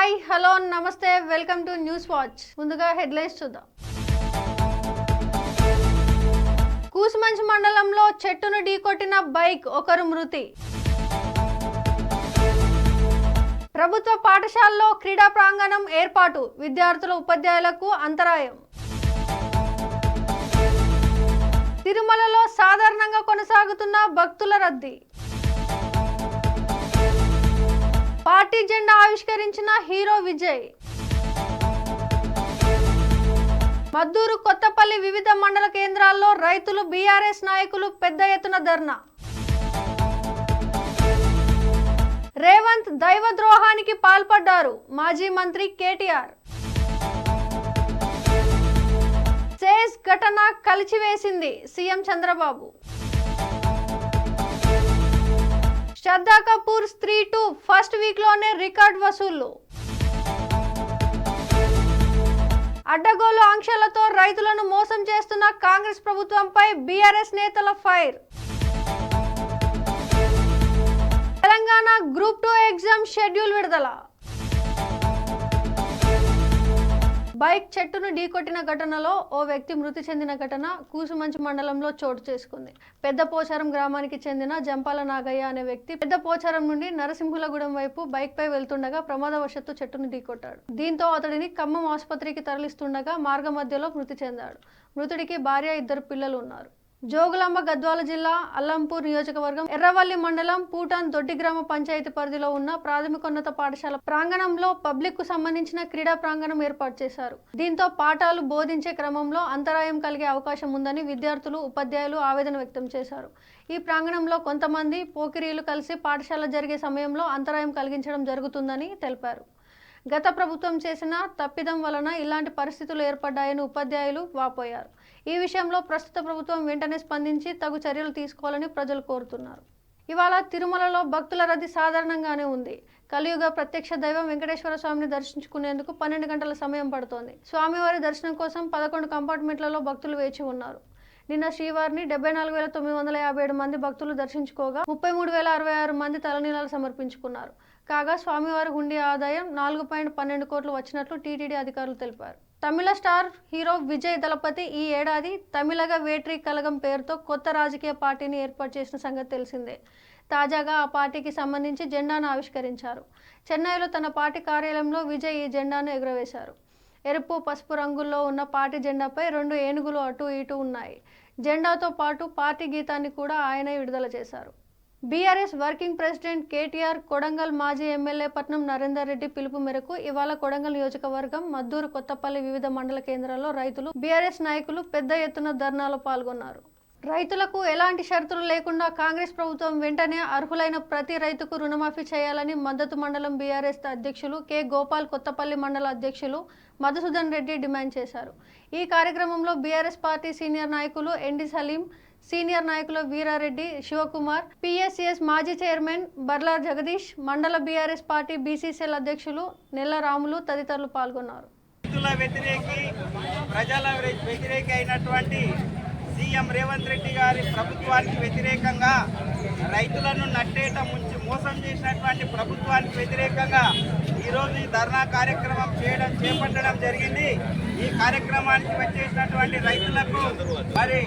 Hi hello నమస్తే welcome to news watch. ముందుగా headlines చూద్దాం. కూసుమంచి మండలంలో చెట్టును ఢీకొట్టిన బైక్ ఒకరు మృతి. ప్రభుత్వ పాఠశాలలో క్రీడా ప్రాంగణం ఏర్పాటు విద్యార్థుల ఉపాధ్యాయులకు అంతరాయం. తిరుమలలో సాధారణంగా కొనసాగుతున్న భక్తుల రద్దీ. పార్టీ జెండా ఆవిష్కరించిన హీరో విజయ్. మద్దూరు కొత్తపల్లి వివిధ మండల కేంద్రాల్లో రైతులు బీఆర్ఎస్ నాయకులు పెద్ద ఎత్తున ధర్నా. రేవంత్ దైవ ద్రోహానికి పాల్పడ్డారు మాజీ మంత్రి కేటీఆర్. సేజ్ ఘటన కలిచివేసింది CM Chandrababu. Shraddha Kapoor Stree two first వీక్లోనే record వసూళ్ళు. అడ్డగోలు ఆంక్షలతో రైతులను మోసం చేస్తున్న కాంగ్రెస్ ప్రభుత్వంపై బీఆర్ఎస్ నేతల fire. Telangana group two exam schedule విడుదల. బైక్ చెట్టును ఢీకొట్టిన ఘటనలో ఓ వ్యక్తి మృతి చెందిన ఘటన కూసుమంచి మండలంలో చోటు చేసుకుంది. పెద్ద పోచారం గ్రామానికి చెందిన జంపాల నాగయ్య అనే వ్యక్తి పెద్ద పోచారం నుండి నరసింహులగూడెం వైపు బైక్ పై వెళ్తుండగా ప్రమాదవశత్తు చెట్టును ఢీకొట్టాడు. దీంతో అతడిని ఖమ్మం ఆసుపత్రికి తరలిస్తుండగా మార్గ మధ్యలో మృతి చెందాడు. మృతుడికి భార్య ఇద్దరు పిల్లలు ఉన్నారు. జోగులాంబ గద్వాల జిల్లా అల్లంపూర్ నియోజకవర్గం ఎర్రవల్లి మండలం పూటాన్ దొడ్డి గ్రామ పంచాయతీ పరిధిలో ఉన్న ప్రాథమికోన్నత పాఠశాల ప్రాంగణంలో పబ్లిక్కు సంబంధించిన క్రీడా ప్రాంగణం ఏర్పాటు చేశారు. దీంతో పాఠాలు బోధించే క్రమంలో అంతరాయం కలిగే అవకాశం ఉందని విద్యార్థులు ఉపాధ్యాయులు ఆవేదన వ్యక్తం చేశారు. ఈ ప్రాంగణంలో కొంతమంది పోకిరీలు కలిసి పాఠశాల జరిగే సమయంలో అంతరాయం కలిగించడం జరుగుతుందని తెలిపారు. గత ప్రభుత్వం చేసిన తప్పిదం వలన ఇలాంటి పరిస్థితులు ఏర్పడ్డాయని ఉపాధ్యాయులు వాపోయారు. ఈ విషయంలో ప్రస్తుత ప్రభుత్వం వెంటనే స్పందించి తగు చర్యలు తీసుకోవాలని ప్రజలు కోరుతున్నారు. ఇవాళ తిరుమలలో భక్తుల రద్దీ సాధారణంగానే ఉంది. కలియుగ ప్రత్యక్ష దైవం వెంకటేశ్వర స్వామిని దర్శించుకునేందుకు పన్నెండు గంటల సమయం పడుతోంది. స్వామివారి దర్శనం కోసం పదకొండు కంపార్ట్మెంట్లలో భక్తులు వేచి ఉన్నారు. నిన్న శ్రీవారిని డెబ్బై నాలుగు వేల తొమ్మిది వందల యాభై ఏడు మంది భక్తులు దర్శించుకోగా ముప్పై మూడు వేల అరవై ఆరు మంది తలనీలాలు సమర్పించుకున్నారు. కాగా స్వామివారి హుండీ ఆదాయం నాలుగు పాయింట్ పన్నెండు కోట్లు వచ్చినట్లు టీటీడీ అధికారులు తెలిపారు. తమిళ స్టార్ హీరో విజయ్ దళపతి ఈ ఏడాది తమిళగ వేట్రి కలగం పేరుతో కొత్త రాజకీయ పార్టీని ఏర్పాటు చేసిన సంగతి తెలిసిందే. తాజాగా ఆ పార్టీకి సంబంధించి జెండాను ఆవిష్కరించారు. చెన్నైలో తన పార్టీ కార్యాలయంలో విజయ్ ఈ జెండాను ఎగురవేశారు. ఎరుపు పసుపు రంగుల్లో ఉన్న పార్టీ జెండాపై రెండు ఏనుగులు అటు ఇటు ఉన్నాయి. జెండాతో పాటు పార్టీ గీతాన్ని కూడా ఆయనే విడుదల చేశారు. BRS working president KTR Kodangal మాజీ ఎమ్మెల్యే పట్నం నరేందర్ రెడ్డి పిలుపు మేరకు ఇవాళ కొడంగల్ నియోజకవర్గం మద్దూరు కొత్తపల్లి వివిధ మండల కేంద్రాల్లో రైతులు బీఆర్ఎస్ నాయకులు పెద్ద ఎత్తున ధర్నాలో పాల్గొన్నారు. రైతులకు ఎలాంటి షరతులు లేకుండా కాంగ్రెస్ ప్రభుత్వం వెంటనే అర్హులైన ప్రతి రైతుకు రుణమాఫీ చేయాలని మద్దతు మండలం బీఆర్ఎస్ అధ్యక్షులు కె. గోపాల్ కొత్తపల్లి మండల అధ్యక్షులు మధుసూదన్ రెడ్డి డిమాండ్ చేశారు. ఈ కార్యక్రమంలో బీఆర్ఎస్ పార్టీ సీనియర్ నాయకులు ఎన్డి సలీం సీనియర్ నాయకులు వీరారెడ్డి శివకుమార్ పిఎస్సిఎస్ మాజీ చైర్మన్ బర్లా జగదీష్ మండల బీఆర్ఎస్ పార్టీ బీసీసీఎల్ అధ్యక్షులు నెల్ల రాములు తదితరులు పాల్గొన్నారు. రైతుల వ్యతిరేకి ప్రజల వ్యతిరేకి అయినటువంటి సీఎం రేవంత్ రెడ్డి గారి ప్రభుత్వానికి వ్యతిరేకంగా రైతులను నట్టేట ముంచి మోసం చేసినటువంటి ప్రభుత్వానికి వ్యతిరేకంగా ఈరోజు ఈ ధర్నా కార్యక్రమం చేయడం చేపట్టడం జరిగింది. ఈ కార్యక్రమానికి వచ్చేసినటువంటి రైతులకు మరి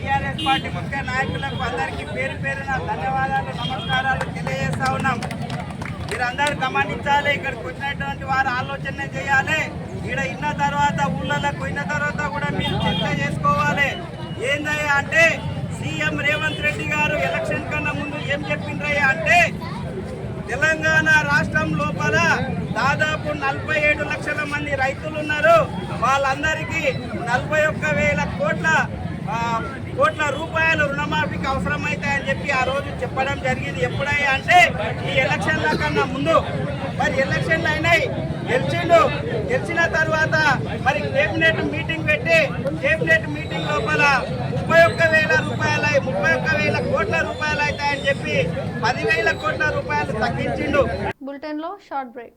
టీఆర్ఎస్ పార్టీ ముఖ్య నాయకులకు అందరికీ పేరు పేరున ధన్యవాదాలు నమస్కారాలు తెలియజేస్తా ఉన్నాం. మీరందరూ గమనించాలి ఇక్కడికి వచ్చినటువంటి వారు ఆలోచన చేయాలి. ఇక్కడ ఇన్న తర్వాత ఊళ్ళలోకి పోయిన తర్వాత కూడా మీరు చర్చ చేసుకోవాలి. ఏందయ్యా అంటే సీఎం రేవంత్ రెడ్డి గారు ఎలక్షన్ కన్నా ముందు ఏం చెప్పిండ్రయ్యా అంటే తెలంగాణ రాష్ట్రం లోపల దాదాపు నలభై ఏడు లక్షల మంది రైతులు ఉన్నారు. వాళ్ళందరికీ నలభై ఒక్క వేల రూపాయలు రుణమాఫీకి అవసరమైతాయని చెప్పి ఆ రోజు చెప్పడం జరిగింది. ఎప్పుడయ్యా అంటే ఈ ఎలక్షన్ల కన్నా ముందు. మరి ఎలక్షన్లు అయినాయి. గెలిచిండు. గెలిచిన తర్వాత మరి కేబినెట్ మీటింగ్ పెట్టి కేబినెట్ మీటింగ్ లోపల ముప్పై ఒక్క వేల రూపాయల ముప్పై ఒక్క వేల కోట్ల రూపాయలు అవుతాయని చెప్పి పదివేల కోట్ల రూపాయలు తగ్గించిండు. బులెటిన్లో షార్ట్ బ్రేక్.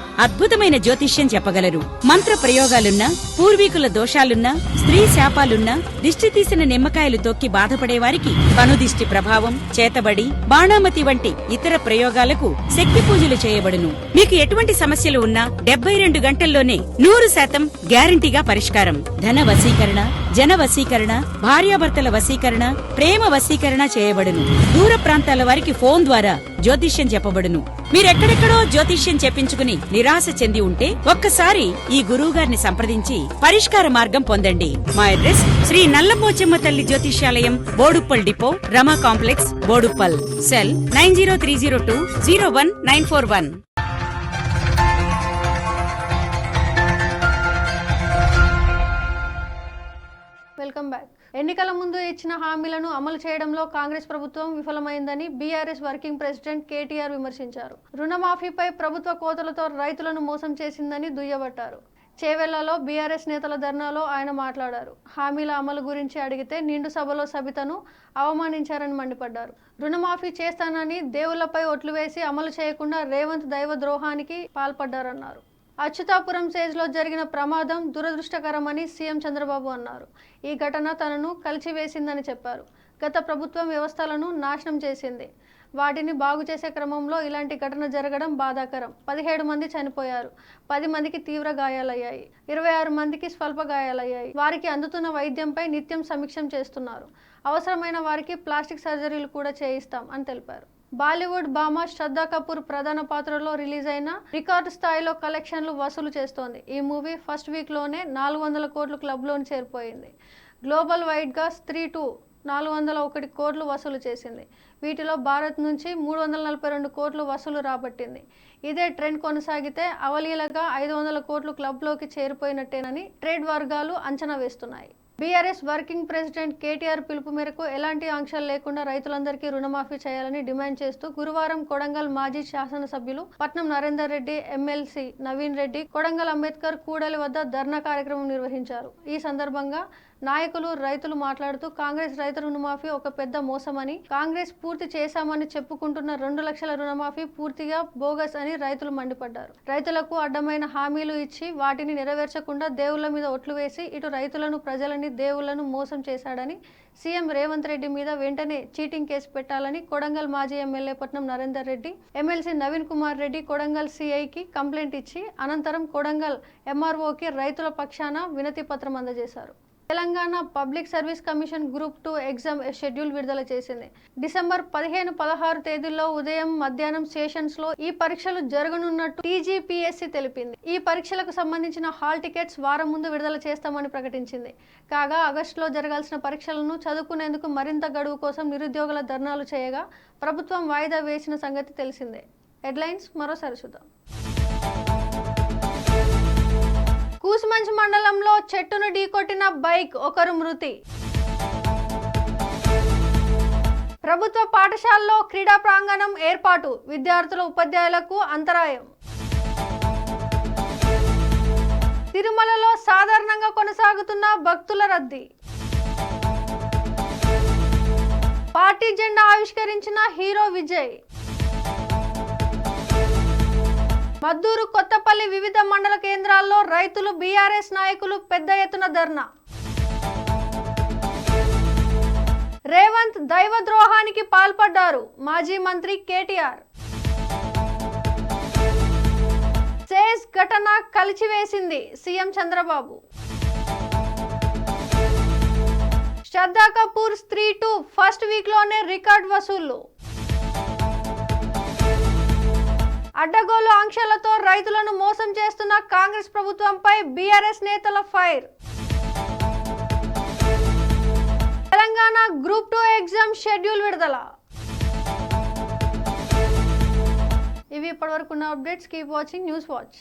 అద్భుతమైన జ్యోతిష్యం చెప్పగలరు. మంత్ర ప్రయోగాలున్నా పూర్వీకుల దోషాలున్నా స్త్రీ శాపాలున్నా దిష్టి తీసిన నిమ్మకాయలు తొక్కి బాధపడే వారికి కనుదిష్టి ప్రభావం చేతబడి బాణామతి వంటి ఇతర ప్రయోగాలకు శక్తి పూజలు చేయబడును. మీకు ఎటువంటి సమస్యలు ఉన్నా డెబ్బై రెండు గంటల్లోనే నూరు శాతం గ్యారంటీగా పరిష్కారం. ధన వశీకరణ జన వశీకరణ భార్యాభర్తల వశీకరణ ప్రేమ వశీకరణ చేయబడును. దూర ప్రాంతాల వారికి ఫోన్ ద్వారా జ్యోతిష్యం చెప్పబడును. మీరెక్కడెక్కడో జ్యోతిష్యం చెప్పించుకుని నిరాశ చెంది ఉంటే ఒక్కసారి ఈ గురువు గారిని సంప్రదించి పరిష్కార మార్గం పొందండి. మా అడ్రస్ శ్రీ నల్లపోచెమ్మ తల్లి జ్యోతిష్యాలయం Boduppal depot Rama complex Boduppal. Cell nine zero three zero two zero one nine four one. Welcome back. ఎన్నికల ముందు ఇచ్చిన హామీలను అమలు చేయడంలో కాంగ్రెస్ ప్రభుత్వం విఫలమైందని బీఆర్ఎస్ వర్కింగ్ ప్రెసిడెంట్ కేటీఆర్ విమర్శించారు. రుణమాఫీపై ప్రభుత్వ కోతలతో రైతులను మోసం చేసిందని దుయ్యబట్టారు. చేవెళ్ళలో బీఆర్ఎస్ నేతల ధర్నాలో ఆయన మాట్లాడారు. హామీల అమలు గురించి అడిగితే నిండు సభలో సబితను అవమానించారని మండిపడ్డారు. రుణమాఫీ చేస్తానని దేవుళ్ళపై ఒట్లు వేసి అమలు చేయకుండా రేవంత్ దైవ ద్రోహానికి పాల్పడ్డారన్నారు. అచ్యుతాపురం సేజ్లో జరిగిన ప్రమాదం దురదృష్టకరమని సీఎం చంద్రబాబు అన్నారు. ఈ ఘటన తనను కలిచివేసిందని చెప్పారు. గత ప్రభుత్వం వ్యవస్థలను నాశనం చేసింది. వాటిని బాగు చేసే క్రమంలో ఇలాంటి ఘటన జరగడం బాధాకరం. పదిహేడు మంది చనిపోయారు. పది మందికి తీవ్ర గాయాలయ్యాయి. ఇరవై ఆరు మందికి స్వల్ప గాయాలయ్యాయి. వారికి అందుతున్న వైద్యంపై నిత్యం సమీక్షం చేస్తున్నారు. అవసరమైన వారికి ప్లాస్టిక్ సర్జరీలు కూడా చేయిస్తాం అని తెలిపారు. బాలీవుడ్ భామ శ్రద్ధా కపూర్ ప్రధాన పాత్రలో రిలీజ్ అయిన రికార్డు స్థాయిలో కలెక్షన్లు వసూలు చేస్తోంది. ఈ మూవీ ఫస్ట్ వీక్లోనే నాలుగు వందల కోట్లు క్లబ్లోని చేరిపోయింది. గ్లోబల్ వైడ్గా స్త్రీ టూ నాలుగు వందల ఒకటి కోట్లు వసూలు చేసింది. వీటిలో భారత్ నుంచి మూడు వందల నలభై రెండు కోట్లు వసూలు రాబట్టింది. ఇదే ట్రెండ్ కొనసాగితే అవలీలగా ఐదు వందల కోట్లు క్లబ్లోకి చేరిపోయినట్టేనని ట్రేడ్ వర్గాలు అంచనా వేస్తున్నాయి. బీఆర్ఎస్ వర్కింగ్ ప్రెసిడెంట్ కేటీఆర్ పిలుపు మేరకు ఎలాంటి ఆంక్షలు లేకుండా రైతులందరికీ రుణమాఫీ చేయాలని డిమాండ్ చేస్తూ గురువారం కొడంగల్ మాజీ శాసనసభ్యులు పట్నం నరేందర్ రెడ్డి ఎమ్మెల్సీ నవీన్ రెడ్డి కొడంగల్ అంబేద్కర్ కూడలి వద్ద ధర్నా కార్యక్రమం నిర్వహించారు. ఈ సందర్భంగా నాయకులు రైతులు మాట్లాడుతూ కాంగ్రెస్ రైతు రుణమాఫీ ఒక పెద్ద మోసమని కాంగ్రెస్ పూర్తి చేశామని చెప్పుకుంటున్న రెండు లక్షల రుణమాఫీ పూర్తిగా బోగస్ అని రైతులు మండిపడ్డారు. రైతులకు అడ్డమైన హామీలు ఇచ్చి వాటిని నెరవేర్చకుండా దేవుళ్ళ మీద ఒట్లు వేసి ఇటు రైతులను ప్రజలని దేవుళ్ళను మోసం చేశాడని సీఎం రేవంత్ రెడ్డి మీద వెంటనే చీటింగ్ కేసు పెట్టాలని కొడంగల్ మాజీ ఎమ్మెల్యే పట్నం నరేందర్ రెడ్డి ఎమ్మెల్సీ నవీన్ కుమార్ రెడ్డి కొడంగల్ సిఐకి కంప్లైంట్ ఇచ్చి అనంతరం కొడంగల్ ఎంఆర్ఓకి రైతుల పక్షాన వినతి పత్రం అందజేశారు. Telangana public service commission group two exam schedule విడుదల చేసింది. డిసెంబర్ పదిహేను పదహారు తేదీల్లో ఉదయం మధ్యాహ్నం సెషన్స్లో ఈ పరీక్షలు జరగనున్నట్టు టీజీపీఎస్సీ తెలిపింది. ఈ పరీక్షలకు సంబంధించిన హాల్ టికెట్స్ వారం ముందు విడుదల చేస్తామని ప్రకటించింది. కాగా ఆగస్టులో జరగాల్సిన పరీక్షలను చదువుకునేందుకు మరింత గడువు కోసం నిరుద్యోగుల ధర్నాలు చేయగా ప్రభుత్వం వాయిదా వేసిన సంగతి తెలిసిందే. హెడ్లైన్స్ మరోసారి చూద్దాం. కూసుమంచ్ మండలంలో చెట్టును ఢీకొట్టిన బైక్ ఒకరు మృతి. ప్రభుత్వ పాఠశాలలో క్రీడా ప్రాంగణం ఏర్పాటు విద్యార్థుల ఉపాధ్యాయులకు అంతరాయం. తిరుమలలో సాధారణంగా కొనసాగుతున్న భక్తుల రద్దీ. పార్టీ జెండా ఆవిష్కరించిన హీరో విజయ్. మద్దూరు కొత్తపల్లి వివిధ మండల కేంద్రాల్లో రైతులు బీఆర్ఎస్ నాయకులు పెద్ద ఎత్తున ధర్నా. రేవంత్ దైవ ద్రోహానికి పాల్పడ్డారు మాజీ మంత్రి కేటీఆర్. సేజ్ ఘటన కలిచివేసింది CM Chandrababu. Shraddha Kapoor Stree two first వీక్లోనే record వసూళ్ళు. అడ్డగోలు ఆంక్షలతో రైతులను మోసం చేస్తున్న కాంగ్రెస్ ప్రభుత్వంపై బీఆర్ఎస్ నేతల fire. Telangana group two exam schedule విడుదల. ఇవి ఇప్పటివరకు ఉన్న updates. Keep watching news watch.